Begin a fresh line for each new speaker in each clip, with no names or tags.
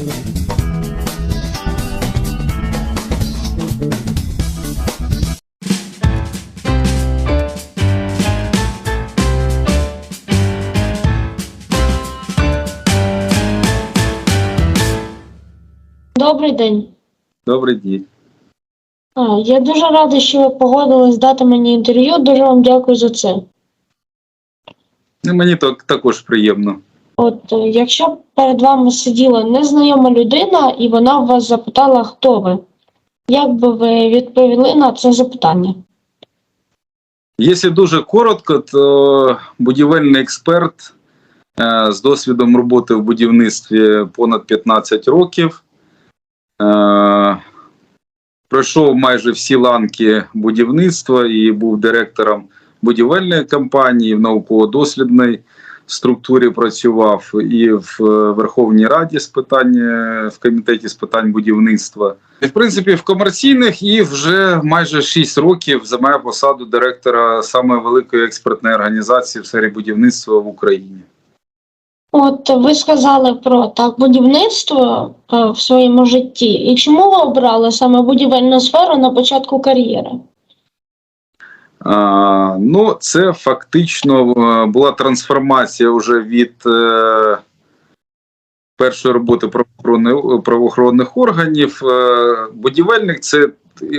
Добрий день.
Добрий день.
А, я дуже радий, що ви погодились дати мені інтерв'ю. Дуже вам дякую за це.
Ну, Мені так, також приємно.
От е, якщо перед вами сиділа незнайома людина, і вона вас запитала, хто ви, як би ви відповіли на це запитання?
Якщо дуже коротко, то будівельний експерт е, з досвідом роботи в будівництві понад 15 років. Е, пройшов майже всі ланки будівництва і був директором будівельної компанії, в науково-дослідній структурі працював і в е, Верховній Раді з питань е, в комітеті з питань будівництва. І, в принципі, в комерційних і вже майже 6 років займаю посаду директора самої великої експертної організації в сфері будівництва в Україні.
От ви сказали про так будівництво е, в своєму житті. І чому ви обрали саме будівельну сферу на початку кар'єри?
Ну, це фактично е, була трансформація вже від е, першої роботи правоохоронних, органів. Е, будівельник це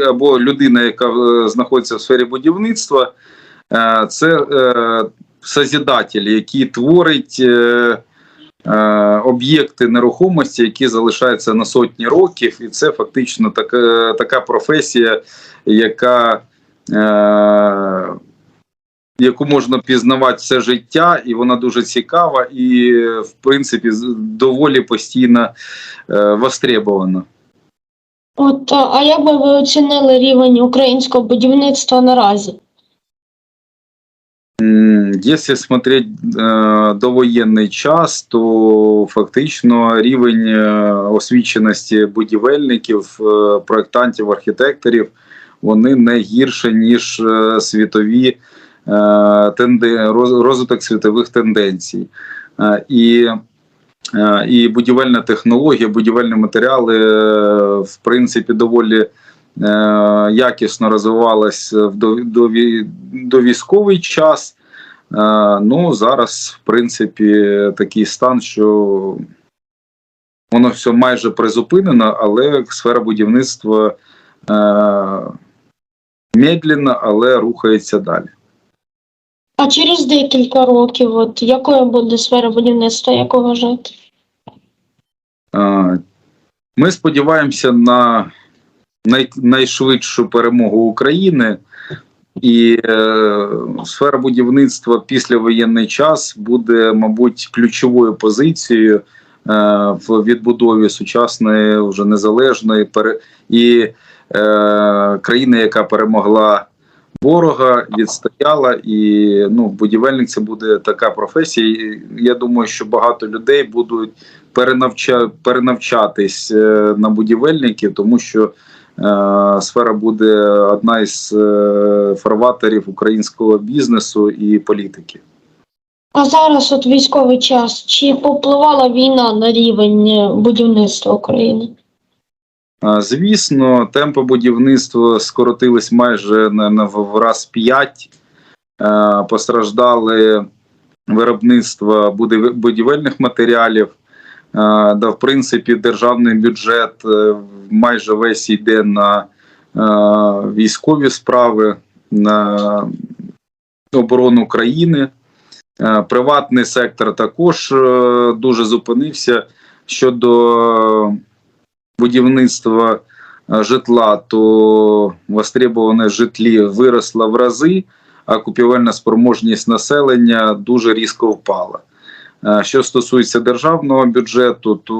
або людина, яка знаходиться в сфері будівництва, це созидатель, який творить. Об'єкти нерухомості, які залишаються на сотні років, і це фактично така, така професія, яка яку можна пізнавати все життя, і вона дуже цікава і, в принципі, доволі постійно е, востребована.
От, е, а як би ви оцінили рівень українського будівництва наразі?
Если смотреть э, довоєнний час, то фактично рівень е, освіченості будівельників, е, проєктантів, архітекторів вони не гірше ніж е, світові е, тенде- роз- розвиток світових тенденцій. Е, і, і будівельна технологія, будівельні матеріали в принципі доволі якісно розвивалась в до, до, до військовий час. Ну, зараз, в принципі, такий стан, що воно все майже призупинено, але сфера будівництва медленно, але рухається далі.
А через декілька років, от якою буде сфера будівництва, як вважаєте?
Ми сподіваємося на най, найшвидшу перемогу України, і е, сфера будівництва після воєнний час буде, мабуть, ключовою позицією е, в відбудові сучасної вже незалежної пере, і е, країни, яка перемогла ворога, відстояла, і ну, будівельник це буде така професія. Я думаю, що багато людей будуть перенавча, перенавчатись е, на будівельників, тому що е, сфера буде одна із фарватерів українського бізнесу і політики.
А зараз, от військовий час, чи попливала війна на рівень будівництва України?
Звісно, темпи будівництва скоротились майже на, в раз п'ять. Е, Постраждали виробництво будівельних матеріалів. Да, в принципі, державний бюджет е, майже весь йде на військові справи, на оборону країни. Приватний сектор також е, дуже зупинився щодо будівництва е, житла, то востребоване житлі виросла в рази, а купівельна спроможність населення дуже різко впала. Е, Що стосується державного бюджету, то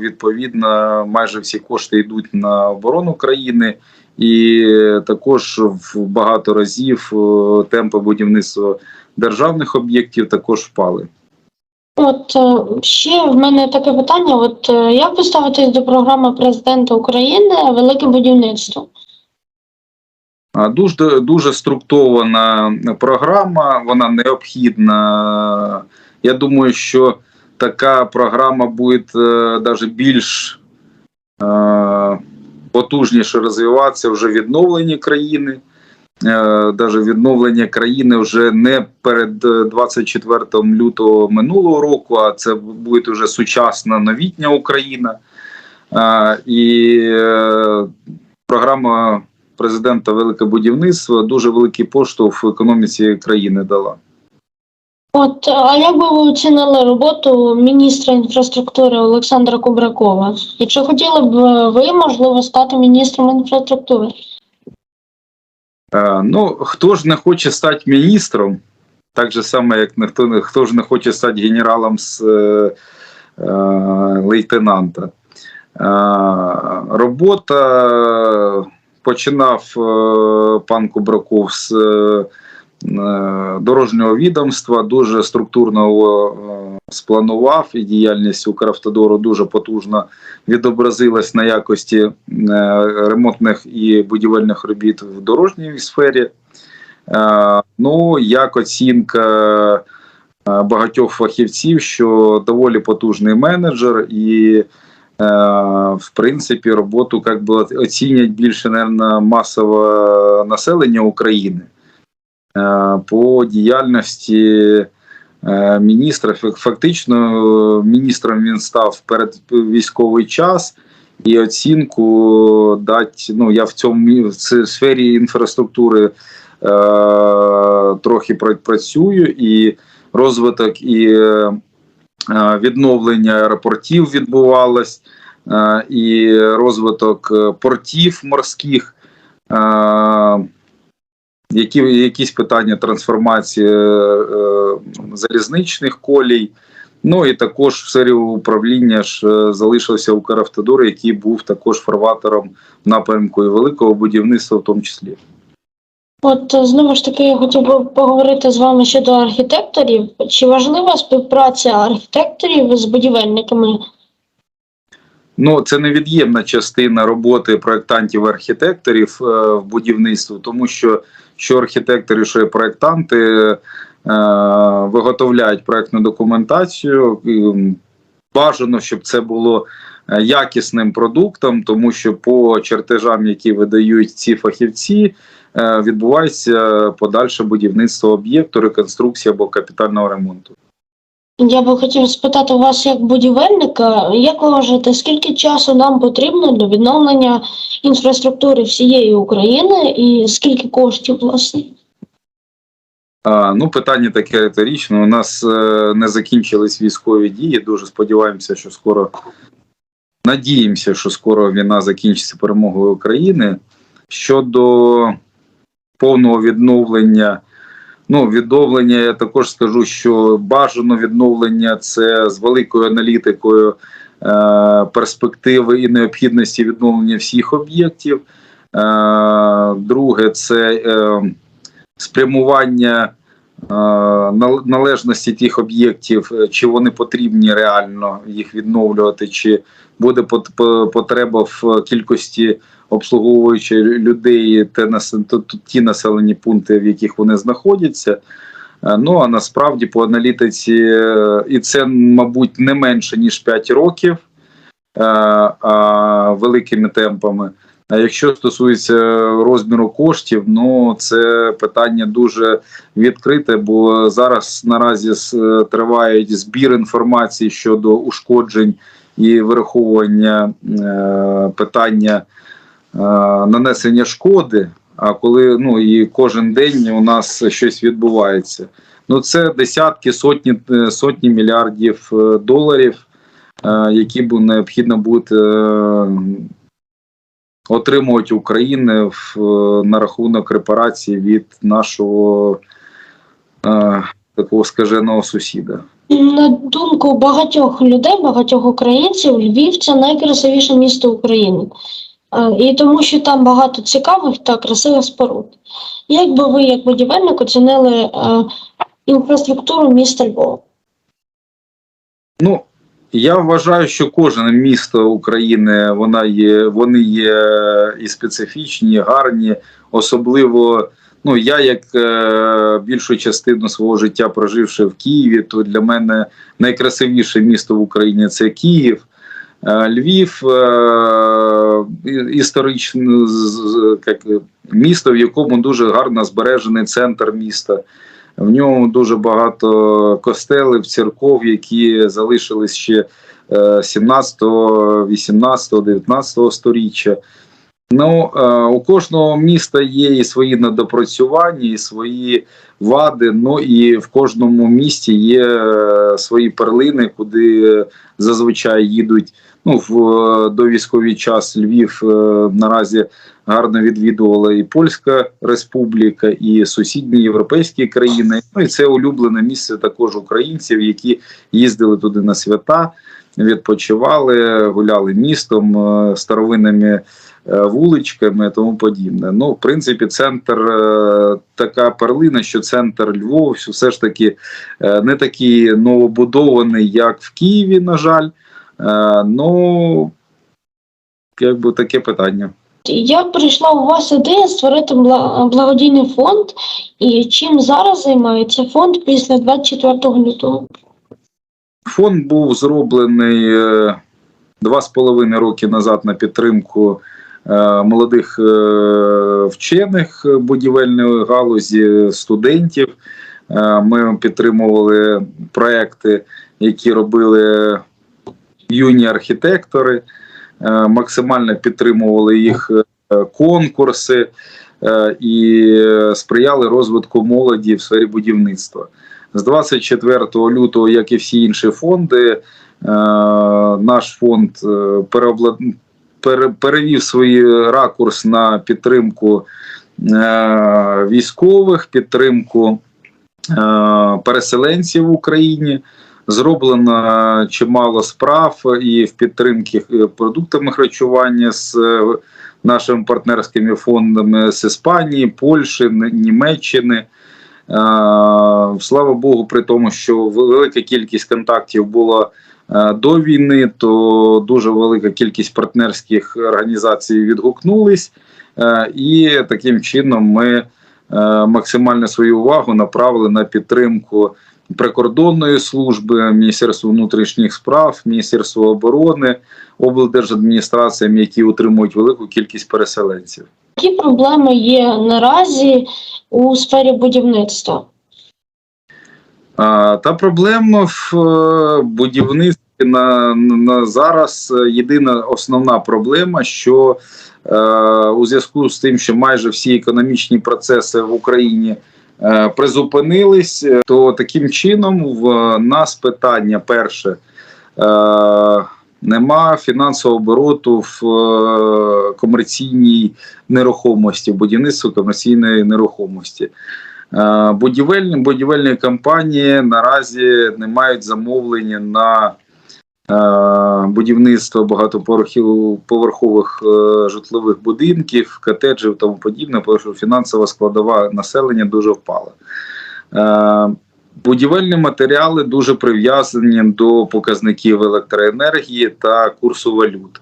відповідно майже всі кошти йдуть на оборону країни, і також в багато разів е, темпи будівництва державних об'єктів також впали.
От е, ще в мене таке питання: от е, як ви ставитесь до програми президента України Велике будівництво?
Дуже дуже структурована програма, вона необхідна. Я думаю, що така програма буде е, даже більш е, потужніше розвиватися вже відновлені країни. Е, даже відновлення країни вже не перед е, 24 лютого минулого року, а це буде вже сучасна новітня Україна. Е, і е, програма президента Велике будівництво дуже великий поштовх в економіці країни дала.
От, а як би ви оцінили роботу міністра інфраструктури Олександра Кубракова? Якщо хотіли б ви, можливо, стати міністром інфраструктури?
Е, Ну, хто ж не хоче стати міністром, так же само, як ніхто хто ж не хоче стати генералом з е, е, лейтенанта. Е, робота починав е, пан Кубраков з е, дорожнього відомства, дуже структурно е, спланував, і діяльність Укравтодору дуже потужно відобразилась на якості е, ремонтних і будівельних робіт в дорожній сфері. Е, Ну, як оцінка е, багатьох фахівців, що доволі потужний менеджер, і, в принципі, роботу як би, оцінять більше, наверное, масове населення України по діяльності міністра. Фактично, е, міністром він став перед військовий час. І оцінку дати, ну я в цьому в сфері інфраструктури е, трохи працюю, і розвиток і е, е, відновлення аеропортів відбувалось, е, і розвиток е, портів морських, е, які, якісь питання трансформації е, е, залізничних колій. Ну і також в сфері управління ж е, залишився Укравтодор, який був також фарватором напрямку і великого будівництва, в тому числі.
От знову ж таки, я хотів би поговорити з вами щодо архітекторів. Чи важлива співпраця архітекторів з будівельниками?
Ну, це невід'ємна частина роботи проєктантів-архітекторів е, в будівництві, тому що що архітектори, що проєктанти е, виготовляють проєктну документацію. Бажано, щоб це було е, якісним продуктом, тому що по чертежам, які видають ці фахівці, е, відбувається подальше будівництво об'єкту, реконструкція або капітального ремонту.
Я би хотів спитати у вас як будівельника, як ви вважаєте, скільки часу нам потрібно для відновлення інфраструктури всієї України і скільки коштів, власне?
А, ну, питання таке риторичне. У нас е, не закінчились військові дії. Дуже сподіваємося, що скоро надіємося, що скоро війна закінчиться перемогою України. Щодо повного відновлення, ну, відновлення, я також скажу, що бажано відновлення це з великою аналітикою е, перспективи і необхідності відновлення всіх об'єктів. Е, друге, це е, спрямування належності тих об'єктів, е, чи вони потрібні реально їх відновлювати, чи буде пот- потреба в кількості обслуговуючих людей ті населені пункти, в яких вони знаходяться. Е, Ну а насправді по аналітиці, е, і це, мабуть, не менше ніж 5 років е, великими темпами. А якщо стосується розміру коштів, ну це питання дуже відкрите, бо зараз наразі с- тривають збір інформації щодо ушкоджень і вираховування е, питання е, нанесення шкоди. А коли ну і кожен день у нас щось відбувається. Ну це десятки, сотні е, сотні мільярдів е, доларів, е, які б необхідно буде е, отримувати України в, е, на рахунок репарації від нашого е, такого скаженого сусіда.
На думку багатьох людей, багатьох українців, Львів це найкрасивіше місто України. Е, І тому, що там багато цікавих та красивих споруд. Як би ви, як будівельник, оцінили е, інфраструктуру міста Львова?
Ну, я вважаю, що кожне місто України вона є, вони є і специфічні, і гарні, особливо Ну, я, як е, більшу частину свого життя проживши в Києві, то для мене найкрасивіше місто в Україні це Київ. Е, Львів е, і- з- з- як, е, місто, в якому дуже гарно збережений центр міста. В ньому дуже багато костелів, церков, які залишились ще е, 17, 18, 19 сторіччя. Ну, е, у кожного міста є і свої недопрацювання, і свої вади. Ну і в кожному місті є е, свої перлини, куди зазвичай їдуть. Ну, в е, довійськовий час Львів е, наразі гарно відвідувала і Польська Республіка, і сусідні європейські країни. Ну і це улюблене місце також українців, які їздили туди на свята, відпочивали, гуляли містом, е, старовинними вуличками тому подібне. Ну, в принципі, центр така перлина, що центр Львова все ж таки не такий новобудований, як в Києві, на жаль. Е, Ну, якби таке питання.
Як прийшла у вас ідея створити благодійний фонд, і чим зараз займається фонд після 24 лютого?
Фонд був зроблений е, два з половиною роки назад на підтримку е, молодих вчених будівельної галузі, студентів. Ми підтримували проекти, які робили юні архітектори, е, максимально підтримували їх е, конкурси е, і сприяли розвитку молоді в сфері будівництва. З 24 лютого, як і всі інші фонди, наш фонд переобла- перевів свій ракурс на підтримку військових, підтримку переселенців в Україні. Зроблено чимало справ і в підтримці е, продуктами харчування з е, нашими партнерськими фондами з Іспанії, Польщі, Німеччини. Е, Слава Богу, при тому, що велика кількість контактів була до війни, то дуже велика кількість партнерських організацій відгукнулись, і таким чином ми максимально свою увагу направили на підтримку прикордонної служби, Міністерства внутрішніх справ, Міністерства оборони, облдержадміністраціям, які утримують велику кількість переселенців.
Які проблеми є наразі у сфері будівництва?
А, Та проблема в е, будівництві на, на зараз єдина основна проблема, що е, у зв'язку з тим, що майже всі економічні процеси в Україні призупинились, е, то таким чином в нас питання перше. Е, Нема фінансового обороту в е, комерційній нерухомості, в будівництві комерційної нерухомості. Е, Будівельні будівельні компанії наразі не мають замовлення на е, будівництво багатоповерхових е, житлових будинків, котеджів тому подібне, тому що фінансова складова населення дуже впала. Е, Будівельні матеріали дуже прив'язані до показників електроенергії та курсу валют.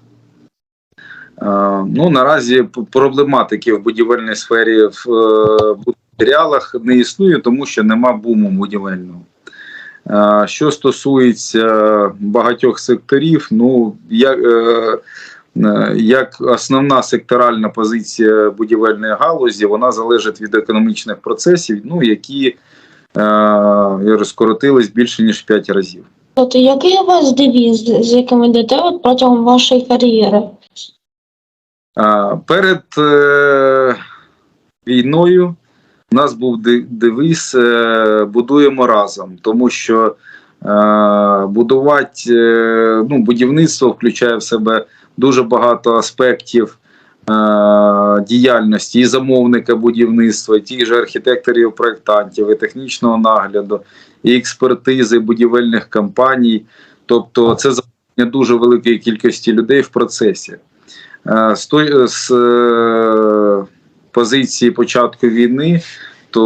Ну, наразі проблематики в будівельній сфері в матеріалах не існує, тому що нема буму будівельного. Що стосується багатьох секторів, ну як, е, е, як основна секторальна позиція будівельної галузі, вона залежить від економічних процесів, ну які е, розкоротились більше ніж в 5 разів.
Тобто, який у вас девіз, з яким йдете от протягом вашої кар'єри?
Перед е, війною у нас був де- девіз е, будуємо разом, тому що е, будувати е, ну, будівництво включає в себе дуже багато аспектів діяльності і замовника будівництва, і тих же архітекторів, проєктантів, і технічного нагляду, і експертизи будівельних компаній. Тобто, це залучення дуже великої кількості людей в процесі. З, позиції початку війни, то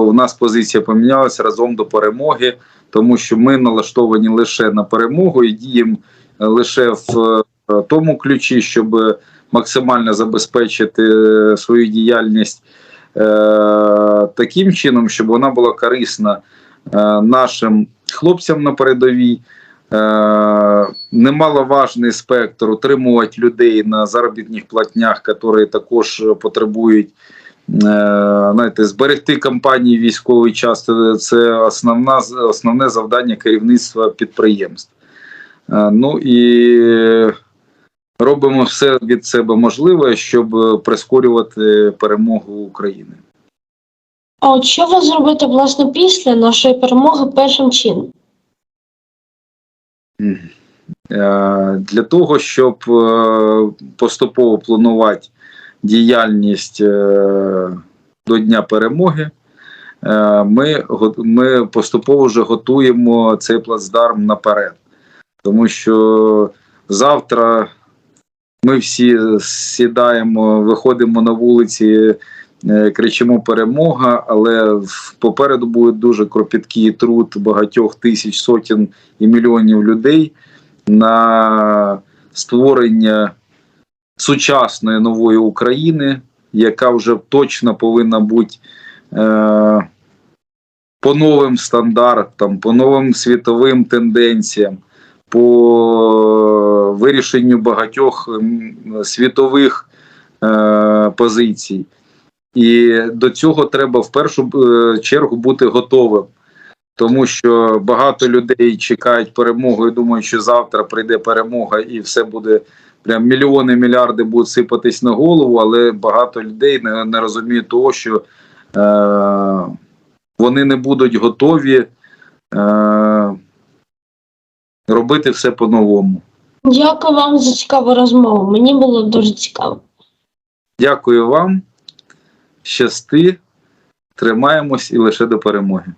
у нас позиція помінялася разом до перемоги, тому що ми налаштовані лише на перемогу і діємо лише в е, тому ключі, щоб максимально забезпечити е, свою діяльність таким чином, щоб вона була корисна е, нашим хлопцям на передовій. Е, немаловажний спектр утримувати людей на заробітних платнях, які також потребують е, знаєте, зберегти компанії військовий час. Це- Це основна, основне завдання керівництва підприємств. Е, Ну і робимо все від себе можливе, щоб е, прискорювати перемогу України.
А от що ви зробите власне після нашої перемоги першим чином?
Е, Для того, щоб е, поступово планувати діяльність е, до Дня перемоги, ми, ми поступово вже готуємо цей плацдарм наперед. Тому що завтра ми всі сідаємо, виходимо на вулиці, кричимо перемога, але попереду буде дуже кропіткий труд багатьох тисяч, сотень і мільйонів людей на створення сучасної нової України, яка вже точно повинна бути е, по новим стандартам, по новим світовим тенденціям, по вирішенню багатьох світових е, позицій. І до цього треба в першу е, чергу бути готовим. Тому що багато людей чекають перемогу і думають, що завтра прийде перемога і все буде прям мільйони, мільярди будуть сипатись на голову, але багато людей не, не розуміють того, що е, вони не будуть готові е, робити все по-новому.
Дякую вам за цікаву розмову. Мені було дуже цікаво.
Дякую вам, щасти, тримаємось і лише до перемоги.